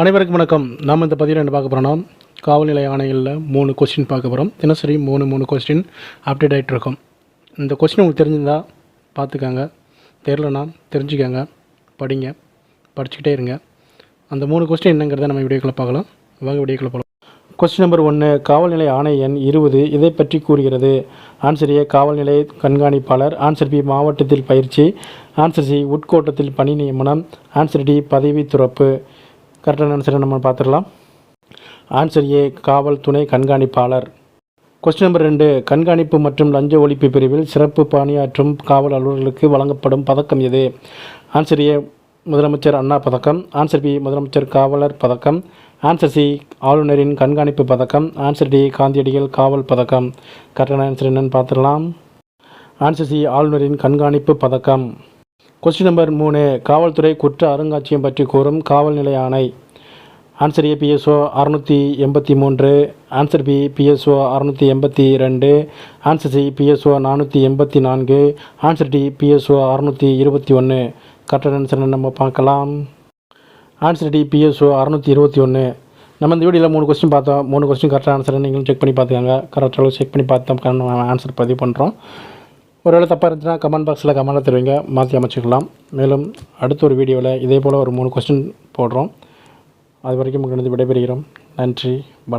அனைவருக்கும் வணக்கம். நாம் இந்த பதிவில் என்ன பார்க்க போகிறோம்னா காவல்நிலை ஆணைகளில் மூணு கொஸ்டின் பார்க்க போகிறோம் தினசரி மூணு மூணு கொஸ்டின் அப்டேட் ஆகிட்டு இருக்கும். இந்த கொஸ்டின் உங்களுக்கு தெரிஞ்சிருந்தால் பார்த்துக்கோங்க. தெரிலனா தெரிஞ்சுக்கோங்க. படிங்க. படிச்சுக்கிட்டே இருங்க. அந்த மூணு கொஸ்டின் என்னங்கிறத நம்ம வீடியோக்களை பார்க்கலாம். வாங்க வீடியோக்களை போகலாம் கொஸ்டின் நம்பர் ஒன்று காவல்நிலை ஆணை எண் இருபது இதை பற்றி கூறுகிறது. ஆன்சர் ஏ காவல்நிலை கண்காணிப்பாளர். ஆன்சர் பி மாவட்டத்தில் பயிற்சி. ஆன்சர் சி உட்கோட்டத்தில் பணி நியமனம். ஆன்சர் டி பதவி துறப்பு. கரெக்டான ஆன்சரை நம்ம பார்த்துடலாம். ஆன்சர் ஏ காவல் துணை கண்காணிப்பாளர். கொஸ்டின் நம்பர் ரெண்டு கண்காணிப்பு மற்றும் லஞ்ச ஒழிப்பு பிரிவில் சிறப்பு பணியாற்றும் காவல் அலுவலர்களுக்கு வழங்கப்படும் பதக்கம் எது? ஆன்சர் ஏ முதலமைச்சர் அண்ணா பதக்கம். ஆன்சர் பி முதலமைச்சர் காவலர் பதக்கம். ஆன்சர் சி ஆளுநரின் கண்காணிப்பு பதக்கம். ஆன்சர் டி காந்தியடிகள் காவல் பதக்கம். கரெக்டான ஆன்சர் என்னன்னு பார்த்துடலாம். ஆன்சர் சி ஆளுநரின் கண்காணிப்பு பதக்கம். கொஸ்டின் நம்பர் மூணு காவல்துறை குற்ற அருங்காட்சியகம் பற்றி கூறும் காவல் நிலை ஆணை ஆன்சர் ஏ பிஎஸ்ஓ அறுநூற்றி எண்பத்தி மூன்று. ஆன்சர் பி பிஎஸ்ஓ அறுநூற்றி எண்பத்தி ரெண்டு ஆன்சர் சி பிஎஸ்ஓ நானூற்றி எண்பத்தி நான்கு. ஆன்சர் டி பிஎஸ்ஓ அறுநூற்றி இருபத்தி ஒன்று. கரெக்டான ஆன்சர் நம்ம பார்க்கலாம். ஆன்சர் டி பிஎஸ்ஓ அறுநூற்றி இருபத்தி ஒன்று. நம்ம இந்த வீடியோவில் மூணு கொஸ்டின் பார்த்தோம். மூணு கொஸ்டின் கரெக்டாக ஆன்சர் நீங்களும் செக் பண்ணி பார்த்துக்கோங்க. கரெக்டாக செக் பண்ணி பார்த்தோம் ஆன்சர் பதிவு பண்ணுறோம் ஒருவேளை தப்பாக இருந்துச்சுன்னா கமெண்ட் பாக்ஸில் கமெண்ட்டில் தருவீங்க. மாற்றி அமைச்சிக்கலாம். மேலும் அடுத்த ஒரு வீடியோவில் இதே போல் ஒரு மூணு கொஸ்டின் போடுறோம். அது வரைக்கும் உங்களுக்கு விடைபெறுகிறோம். நன்றி. வணக்கம்.